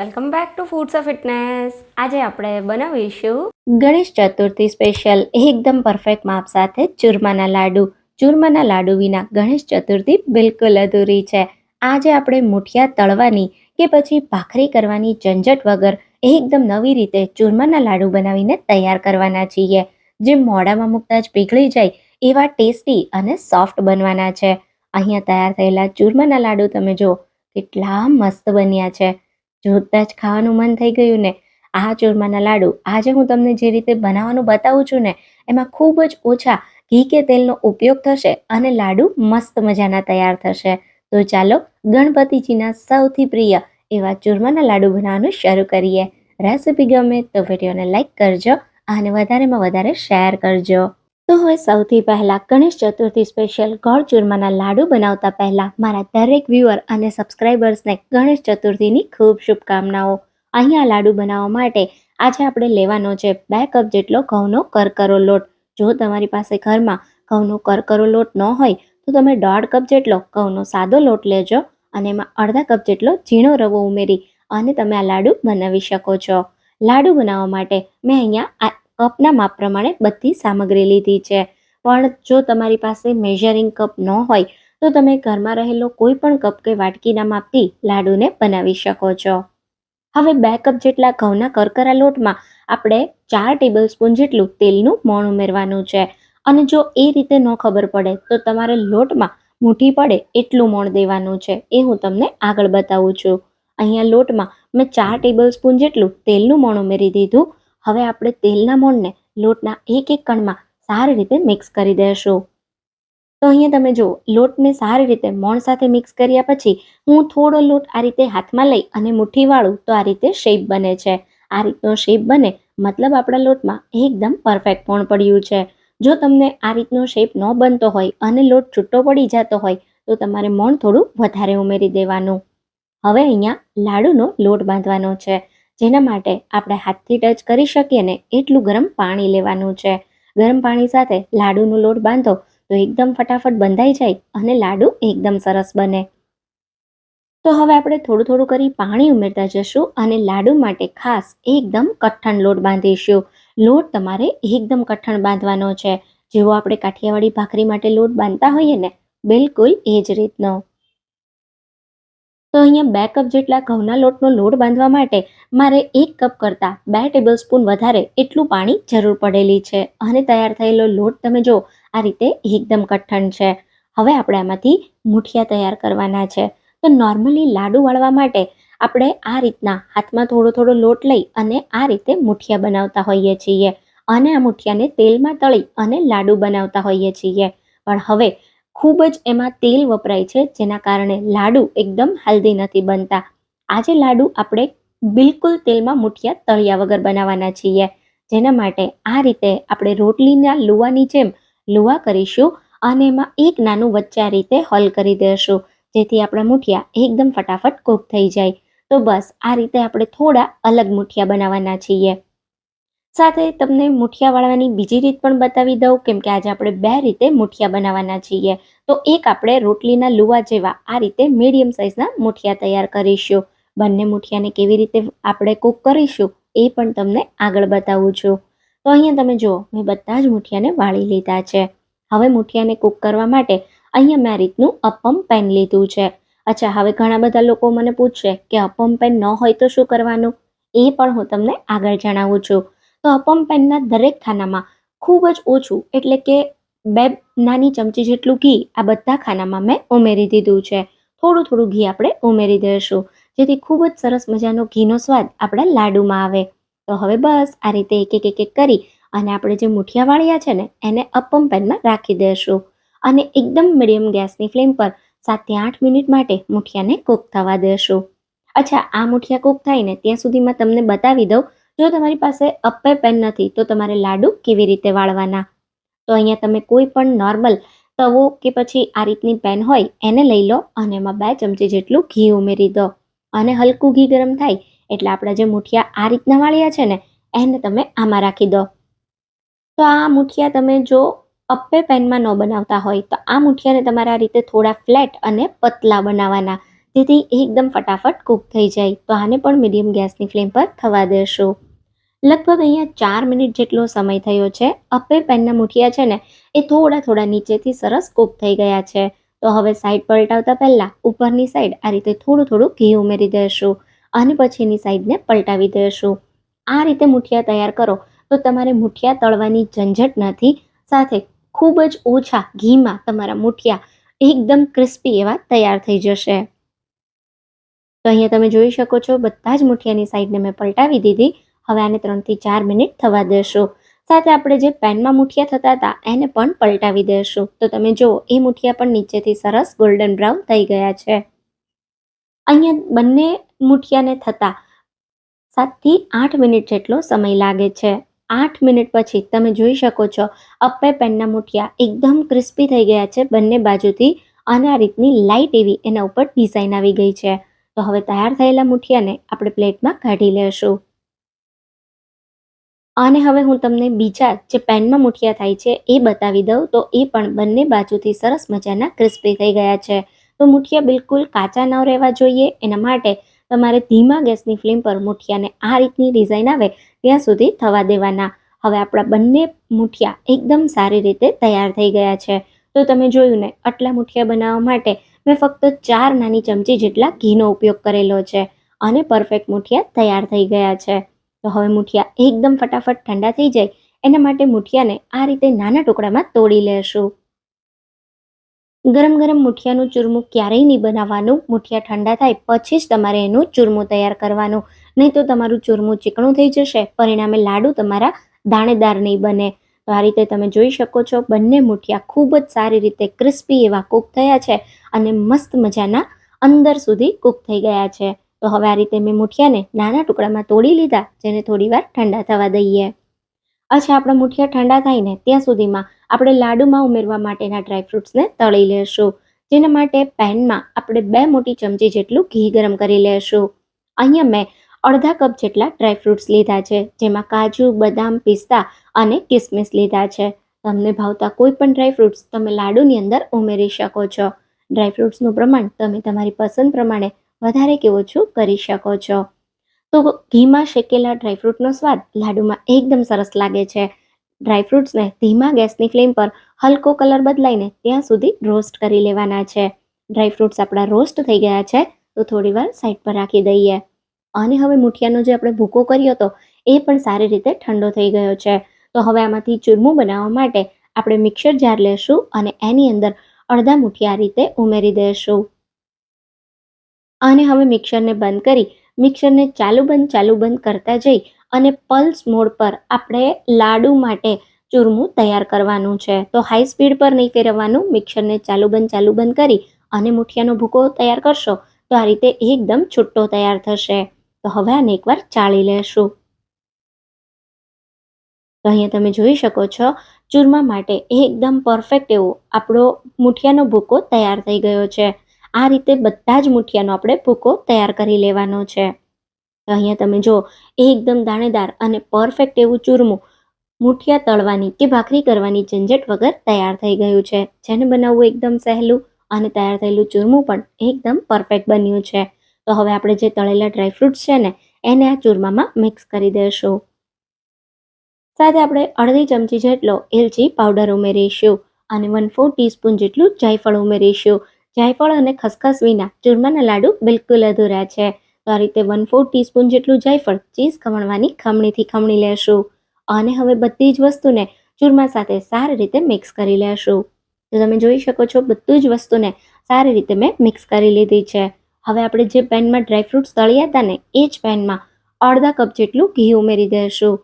Welcome back to foods of fitness આજે આપણે બનાવીશું ગણેશ ચતુર્થી સ્પેશિયલ એકદમ પરફેક્ટ માપ સાથે ચૂરમાના લાડુ. ચૂરમાના લાડુ વિના ગણેશ ચતુર્થી બિલકુલ અધૂરી છે. આજે આપણે મુઠિયા તળવાની કે પછી ભાખરી કરવાની ઝંઝટ વગર એકદમ નવી રીતે ચૂરમાના લાડુ બનાવીને તૈયાર કરવાના છીએ. જે મોડામાં મૂકતા જ પીગળી જાય એવા ટેસ્ટી અને સોફ્ટ બનવાના છે. અહીંયા તૈયાર થયેલા ચૂરમાના લાડુ તમે જો કેટલા મસ્ત બન્યા છે. જોતા જ ખાવાનું મન થઈ ગયું ને. આ ચૂરમાના લાડુ આજે હું તમને જે રીતે બનાવવાનું બતાવું છું ને, એમાં ખૂબ જ ઓછા ઘી કે તેલનો ઉપયોગ થશે અને લાડુ મસ્ત મજાના તૈયાર થશે. તો ચાલો ગણપતિજીના સૌથી પ્રિય એવા ચૂરમાના લાડુ બનાવવાનું શરૂ કરીએ. રેસીપી ગમે તો વિડીયોને લાઈક કરજો અને વધારેમાં વધારે શેર કરજો. તો હવે સૌથી પહેલાં ગણેશ ચતુર્થી સ્પેશિયલ ગોળ ચૂરમાના લાડુ બનાવતા પહેલાં મારા દરેક વ્યુઅર અને સબસ્ક્રાઈબર્સને ગણેશ ચતુર્થીની ખૂબ શુભકામનાઓ. અહીંયા લાડુ બનાવવા માટે આજે આપણે લેવાનો છે બે કપ જેટલો ઘઉંનો કરકરો લોટ. જો તમારી પાસે ઘરમાં ઘઉંનો કરકરો લોટ ન હોય, તો તમે દોઢ કપ જેટલો ઘઉંનો સાદો લોટ લેજો અને એમાં અડધા કપ જેટલો ઝીણો રવો ઉમેરી અને તમે આ લાડુ બનાવી શકો છો. લાડુ બનાવવા માટે મેં અહીંયા આ કપના માપ પ્રમાણે બધી સામગ્રી લીધી છે. પણ જો તમારી પાસે મેઝરિંગ કપ ન હોય, તો તમે ઘરમાં રહેલો કોઈ પણ કપ કે વાટકીના માપથી લાડુને બનાવી શકો છો. હવે બે કપ જેટલા ઘઉંના કરકરા લોટમાં આપણે ચાર ટેબલ સ્પૂન જેટલું તેલનું મોણ ઉમેરવાનું છે. અને જો એ રીતે ન ખબર પડે, તો તમારે લોટમાં મુઠ્ઠી પડે એટલું મોણ દેવાનું છે. એ હું તમને આગળ બતાવું છું. અહીંયા લોટમાં મેં ચાર ટેબલ સ્પૂન જેટલું તેલનું મોણ ઉમેરી દીધું. હવે આપણે તેલના મોણને લોટના એક એક કણમાં સારી રીતે મિક્સ કરી દઈશું તો અહીંયા તમે જુઓ, લોટને સારી રીતે મોણ સાથે મિક્સ કર્યા પછી હું થોડો લોટ આ રીતે હાથમાં લઈ અને મુઠ્ઠી વાળું તો આ રીતે શેપ બને છે. આ રીતનો શેપ બને મતલબ આપણા લોટમાં એકદમ પરફેક્ટ મોણ પડ્યું છે. જો તમને આ રીતનો શેપ ન બનતો હોય અને લોટ છૂટો પડી જતો હોય તો તમારે મોણ થોડું વધારે ઉમેરી દેવાનું. હવે અહીંયા લાડુનો લોટ બાંધવાનો છે. જેના માટે આપણે હાથથી ટચ કરી શકીએ ને એટલું ગરમ પાણી લેવાનું છે. ગરમ પાણી સાથે લાડુનો લોટ બાંધો તો એકદમ ફટાફટ બંધાઈ જાય અને લાડુ એકદમ સરસ બને. તો હવે આપણે થોડું થોડું કરી પાણી ઉમેરતા જશું અને લાડુ માટે ખાસ એકદમ કઠણ લોટ બાંધીશું. લોટ તમારે એકદમ કઠણ બાંધવાનો છે. જેવો આપણે કાઠિયાવાડી ભાખરી માટે લોટ બાંધતા હોઈએ ને, બિલકુલ એ જ રીતનો. તો અહીંયા બે કપ જેટલા ઘઉંના લોટનો લોટ બાંધવા માટે મારે એક કપ કરતાં બે ટેબલ સ્પૂન વધારે એટલું પાણી જરૂર પડેલી છે. અને તૈયાર થયેલો લોટ તમે જો આ રીતે એકદમ કઠણ છે. હવે આપણે આમાંથી મુઠિયા તૈયાર કરવાના છે. તો નોર્મલી લાડુ વાળવા માટે આપણે આ રીતના હાથમાં થોડો થોડો લોટ લઈ અને આ રીતે મુઠિયા બનાવતા હોઈએ છીએ. અને આ મુઠિયાને તેલમાં તળી અને લાડુ બનાવતા હોઈએ છીએ. પણ હવે ખૂબ જ એમાં તેલ વપરાય છે, જેના કારણે લાડુ એકદમ હેલ્ધી નથી બનતા. આજે લાડુ આપણે બિલકુલ તેલમાં મુઠિયા તળિયા વગર બનાવવાના છીએ. જેના માટે આ રીતે આપણે રોટલીના લુવાની જેમ લુવા કરીશું અને એમાં એક નાનું વચ્ચે આ રીતે હોલ કરી દઈશું જેથી આપણા મુઠિયા એકદમ ફટાફટ કૂક થઈ જાય. તો બસ, આ રીતે આપણે થોડા અલગ મુઠિયા બનાવવાના છીએ. સાથે તમને મુઠિયા વાળવાની બીજી રીત પણ બતાવી દઉં, કેમ કે આજે આપણે બે રીતે મુઠિયા બનાવવાના છીએ. તો એક આપણે રોટલીના લુવા જેવા, આ રીતે મીડિયમ સાઇઝના મુઠિયા તૈયાર કરીશું. બંને મુઠિયાને કેવી રીતે આપણે કૂક કરીશું એ પણ તમને આગળ બતાવું છું. તો અહીંયા તમે જુઓ, મેં બધા જ મુઠિયાને વાળી લીધા છે. હવે મુઠિયાને કૂક કરવા માટે અહીંયા મેં આ રીતનું અપમ પેન લીધું છે. અચ્છા, હવે ઘણા બધા લોકો મને પૂછશે કે અપમ પેન ન હોય તો શું કરવાનું? એ પણ હું તમને આગળ જણાવું છું. તો અપમ પેનના દરેક ખાનામાં ખૂબ જ ઓછું, એટલે કે બે નાની ચમચી જેટલું ઘી આ બધા ખાનામાં મેં ઉમેરી દીધું છે. થોડું થોડું ઘી આપણે ઉમેરી દઈશું, જેથી ખૂબ જ સરસ મજાનો ઘીનો સ્વાદ આપણા લાડુમાં આવે. તો હવે બસ આ રીતે એક એક એક એક કરી અને આપણે જે મુઠિયા વાળ્યા છે ને, એને અપમ પેનમાં રાખી દઈશું. અને એકદમ મીડિયમ ગેસની ફ્લેમ પર સાતથી આઠ મિનિટ માટે મુઠિયાને કૂક થવા દેશું અચ્છા, આ મુઠિયા કૂક થાય ને, ત્યાં સુધીમાં તમને બતાવી દઉં જો તમારી પાસે અપ્પે પેન નથી, તો તમારે લાડુ કેવી રીતે વાળવાના? તો અહીંયા તમે કોઈ પણ નોર્મલ તવો કે પછી આ રીતની પેન હોય, એને લઈ લો અને એમાં બે ચમચી જેટલું ઘી ઉમેરી દો. અને હલકું ઘી ગરમ થાય, એટલે આપણા જે મુઠિયા આ રીતના વાળ્યા છે ને, એને તમે આમાં રાખી દો. તો આ મુઠિયા તમે જો અપ્પે પેનમાં ન બનાવતા હોય, તો આ મુઠિયાને તમારે આ રીતે થોડા ફ્લેટ અને પતલા બનાવવાના. જેથી એકદમ ફટાફટ કૂક થઈ જાય. તો આને પણ મીડિયમ ગેસની ફ્લેમ પર થવા દેશું. લગભગ અહીંયા ચાર મિનિટ જેટલો સમય થયો છે. અપ્પે પેનના મુઠિયા છે ને, એ થોડા થોડા નીચેથી સરસ કૂક થઈ ગયા છે. તો હવે સાઈડ પલટાવતા પહેલાં ઉપરની સાઈડ આ રીતે થોડું થોડું ઘી ઉમેરી દઈશું અને પછીની સાઈડને પલટાવી દઈશું આ રીતે મુઠિયા તૈયાર કરો તો તમારે મુઠિયા તળવાની ઝંઝટ નથી. સાથે ખૂબ જ ઓછા ઘીમાં તમારા મુઠિયા એકદમ ક્રિસ્પી એવા તૈયાર થઈ જશે. તો અહીંયા તમે જોઈ શકો છો, બધા જ મુઠિયાની સાઈડને મેં પલટાવી દીધી. હવે આને ત્રણથી ચાર મિનિટ થવા દેશું. સાથે આપણે જે પેનમાં મુઠિયા થતા હતા, એને પણ પલટાવી દેશું. તો તમે જુઓ, એ મુઠિયા પણ નીચેથી સરસ ગોલ્ડન બ્રાઉન થઈ ગયા છે. અહીંયા બંને મુઠિયાને થતા સાતથી આઠ મિનિટ જેટલો સમય લાગે છે. આઠ મિનિટ પછી તમે જોઈ શકો છો, અપ્પે પેનના મુઠિયા એકદમ ક્રિસ્પી થઈ ગયા છે બંને બાજુથી અને આ રીતની લાઇટ એવી એના ઉપર ડિઝાઇન આવી ગઈ છે. તો હવે તૈયાર થયેલા મુઠિયાને આપણે પ્લેટમાં કાઢી લેશું. અને હવે હું તમને બીજા જે પેનમાં મુઠિયા થાય છે એ બતાવી દઉં. તો એ પણ બંને બાજુથી સરસ મજાના ક્રિસ્પી થઈ ગયા છે. તો મુઠિયા બિલકુલ કાચા ન રહેવા જોઈએ. એના માટે તમારે ધીમા ગેસની ફ્લેમ પર મુઠિયાને આ રીતની ડિઝાઇન આવે ત્યાં સુધી થવા દેવાના. હવે આપણા બંને મુઠિયા એકદમ સારી રીતે તૈયાર થઈ ગયા છે. તો તમે જોયું ને, આટલા મુઠિયા બનાવવા માટે મેં ફક્ત ચાર નાની ચમચી જેટલા ઘીનો ઉપયોગ કરેલો છે. અને પરફેક્ટ મુઠિયા તૈયાર થઈ ગયા છે. તો હવે મુઠિયા એકદમ ફટાફટ ઠંડા થઈ જાય, એના માટે મુઠિયાને આ રીતે નાના ટુકડામાં તોડી લેશું. ગરમ ગરમ મુઠિયાનું ચૂરમું ક્યારેય નહીં બનાવવાનું, મુઠિયા ઠંડા થાય પછી જ તમારે એનું ચૂરમું તૈયાર કરવાનું. નહીં તો તમારું ચૂરમું ચીકણું થઈ જશે, પરિણામે લાડુ તમારા દાણેદાર નહીં બને. તો આ રીતે તમે જોઈ શકો છો, બંને મુઠિયા ખૂબ જ સારી રીતે ક્રિસ્પી એવા કૂક થયા છે અને મસ્ત મજાના અંદર સુધી કૂક થઈ ગયા છે. તો હવે આ રીતે મેં મુઠિયાને નાના ટુકડામાં તોડી લીધા, જેને થોડીવાર ઠંડા થવા દઈએ. અચ્છા, આપણા મુઠિયા ઠંડા થાય ને ત્યાં સુધીમાં આપણે લાડુમાં ઉમેરવા માટેના ડ્રાયફ્રૂટ્સને તળી લેશું, જેના માટે પેનમાં આપણે બે મોટી ચમચી જેટલું ઘી ગરમ કરી લેશું. અહીંયા મેં અડધા કપ જેટલા ડ્રાયફ્રૂટ્સ લીધા છે, જેમાં કાજુ, બદામ, પિસ્તા અને કિસમિસ લીધા છે. તમને ભાવતા કોઈ પણ ડ્રાયફ્રૂટ્સ તમે લાડુની અંદર ઉમેરી શકો છો. ડ્રાયફ્રૂટ્સનું પ્રમાણ તમે તમારી પસંદ પ્રમાણે વધારે કે ઓછું કરી શકો છો. તો ઘીમાં શેકેલા ડ્રાયફ્રૂટનો સ્વાદ લાડુમાં એકદમ સરસ લાગે છે. ડ્રાયફ્રૂટ્સને ધીમા ગેસની ફ્લેમ પર હલકો કલર બદલાઈને ત્યાં સુધી રોસ્ટ કરી લેવાના છે. ડ્રાયફ્રૂટ્સ આપણા રોસ્ટ થઈ ગયા છે, તો થોડીવાર સાઈડ પર રાખી દઈએ. અને હવે મુઠિયાનો જે આપણે ભૂકો કર્યો હતો, એ પણ સારી રીતે ઠંડો થઈ ગયો છે. તો હવે આમાંથી ચૂરમું બનાવવા માટે આપણે મિક્સર જાર લેશું અને એની અંદર અડધા મુઠિયા રીતે ઉમેરી દઈશું અને હવે મિક્સરને બંધ કરી મિક્સરને ચાલુ બંધ ચાલુ બંધ કરતા જઈ અને પલ્સ મોડ પર આપણે લાડુ માટે ચૂરમું તૈયાર કરવાનું છે. તો હાઈ સ્પીડ પર નહીં ફેરવવાનું, મિક્સરને ચાલુ બંધ ચાલુ બંધ કરી અને મુઠિયાનો ભૂકો તૈયાર કરશો તો આ રીતે એકદમ છૂટો તૈયાર થશે. તો હવે આને એકવાર ચાળી લેશું. તો અહીંયા તમે જોઈ શકો છો, ચૂરમા માટે એકદમ પરફેક્ટ એવો આપણો મુઠિયાનો ભૂકો તૈયાર થઈ ગયો છે. આ રીતે બધા જ મુઠિયાનો આપણે ભૂકો તૈયાર કરી લેવાનો છે. અહીંયા તમે જો એકદમ દાણેદાર અને પરફેક્ટ એવું ચૂરમું મુઠિયા તળવાની કે ભાખરી કરવાની ઝંઝટ વગર તૈયાર થઈ ગયું છે. જેને બનાવવું એકદમ સહેલું અને તૈયાર થયેલું ચૂરમું પણ એકદમ પરફેક્ટ બન્યું છે. તો હવે આપણે જે તળેલા ડ્રાયફ્રૂટ્સ છે ને, એને આ ચૂરમામાં મિક્સ કરી દઈશું. સાથે આપણે અડધી ચમચી જેટલો એલચી પાવડર ઉમેરીશું અને વન ફોર ટીસ્પૂન જેટલું જાયફળ ઉમેરીશું. જાયફળ અને ખસખસ વિના ચૂરમાના લાડુ બિલકુલ અધૂરા છે. તો આ રીતે વન ફોર ટીસ્પૂન જેટલું જાયફળ ચીઝ ખમણવાની ખમણીથી ખમણી લેશું અને હવે બધી જ વસ્તુને ચૂરમા સાથે સારી રીતે મિક્સ કરી લેશું. તો તમે જોઈ શકો છો બધું જ વસ્તુને સારી રીતે મેં મિક્સ કરી લીધી છે. હવે આપણે જે પેનમાં ડ્રાયફ્રૂટ્સ તળ્યા હતા ને, એ જ પેનમાં અડધા કપ જેટલું ઘી ઉમેરી દઈશું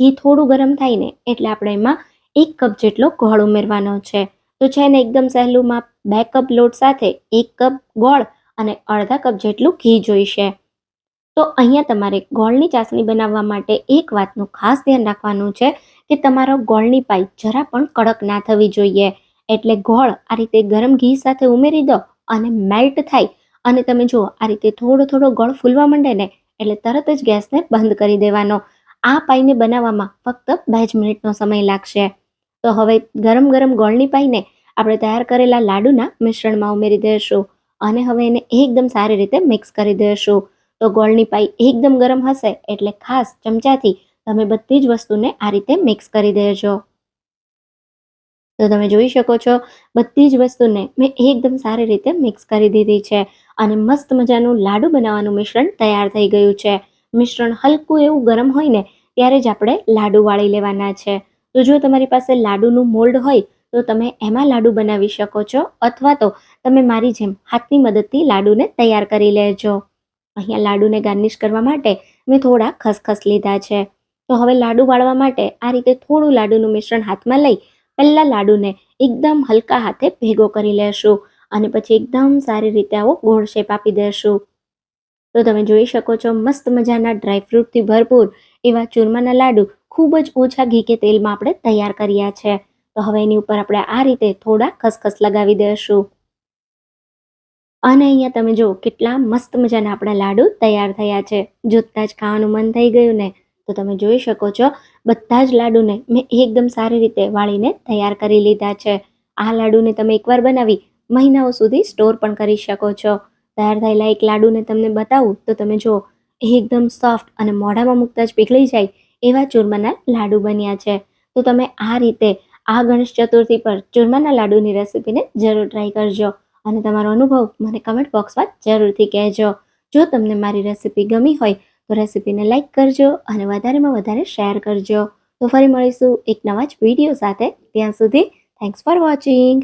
ઘી થોડું ગરમ થાય ને, એટલે આપણે એમાં એક કપ જેટલો ગોળ ઉમેરવાનો છે. તો છે ને એકદમ સહેલું માપ, બે કપ લોટ સાથે એક કપ ગોળ અને અડધા કપ જેટલું ઘી જોઈશે. તો અહીંયા તમારે ગોળની ચાસણી બનાવવા માટે એક વાતનું ખાસ ધ્યાન રાખવાનું છે કે તમારો ગોળની પાઈ જરા પણ કડક ના થવી જોઈએ. એટલે ગોળ આ રીતે ગરમ ઘી સાથે ઉમેરી દો અને મેલ્ટ થાય. અને તમે જુઓ, આ રીતે થોડો થોડો ગોળ ફૂલવા માંડે ને એટલે તરત જ ગેસને બંધ કરી દેવાનો. આ પાઈને બનાવવામાં ફક્ત બે જ મિનિટનો સમય લાગશે. તો હવે ગરમ ગરમ ગોળની પાઈને આપણે તૈયાર કરેલા લાડુના મિશ્રણમાં ઉમેરી દઈશું અને હવે એને એકદમ સારી રીતે મિક્સ કરી દઈશું તો ગોળની પાઈ એકદમ ગરમ હશે એટલે ખાસ ચમચાથી તમે બધી જ વસ્તુને આ રીતે મિક્સ કરી દેજો. તો તમે જોઈ શકો છો, બધી જ વસ્તુને મેં એકદમ સારી રીતે મિક્સ કરી દીધી છે અને મસ્ત મજાનું લાડુ બનાવવાનું મિશ્રણ તૈયાર થઈ ગયું છે. મિશ્રણ હલકું એવું ગરમ હોય ને ત્યારે જ આપણે લાડુ વાળી લેવાના છે. તો જો તમારી પાસે લાડુનું મોલ્ડ હોય, તો તમે એમાં લાડુ બનાવી શકો છો, અથવા તો તમે મારી જેમ હાથની મદદથી લાડુને તૈયાર કરી લેજો. અહીંયા લાડુને ગાર્નિશ કરવા માટે મેં થોડા ખસખસ લીધા છે. તો હવે લાડુ વાળવા માટે આ રીતે થોડું લાડુનું મિશ્રણ હાથમાં લઈ, પહેલાં લાડુને એકદમ હલકા હાથે ભેગો કરી લેશું અને પછી એકદમ સારી રીતે આવો ગોળ શેપ આપી દેશું. તો તમે જોઈ શકો છો, મસ્ત મજાના ડ્રાયફ્રૂટથી ભરપૂર એવા ચૂરમાના લાડુ ખૂબ જ ઓછા ઘી કે તેલમાં આપણે તૈયાર કર્યા છે. તો હવે એની ઉપર આપણે આ રીતે થોડા ખસખસ લગાવી દઈશું અને અહીંયા તમે જો કેટલા મસ્ત મજાના આપણા લાડુ તૈયાર થયા છે. જોતાં જ ખાવાનું મન થઈ ગયું ને. તો તમે જોઈ શકો છો, બધા જ લાડુને મેં એકદમ સારી રીતે વાળીને તૈયાર કરી લીધા છે. આ લાડુને તમે એકવાર બનાવી મહિનાઓ સુધી સ્ટોર પણ કરી શકો છો. તૈયાર થયેલા એક લાડુને તમને બતાવું તો તમે જો એકદમ સોફ્ટ અને મોઢામાં મૂકતા જ પીગળી જાય એવા ચૂરમાના લાડુ બન્યા છે. તો તમે આ રીતે આ ગણેશ ચતુર્થી પર ચૂરમાના લાડુની રેસીપીને જરૂર ટ્રાય કરજો અને તમારો અનુભવ મને કમેન્ટ બોક્સમાં જરૂરથી કહેજો. જો તમને મારી રેસીપી ગમી હોય તો રેસીપીને લાઇક કરજો અને વધારેમાં વધારે શેર કરજો. તો ફરી મળીશું એક નવા જ વીડિયો સાથે. ત્યાં સુધી થેન્ક્સ ફોર વોચિંગ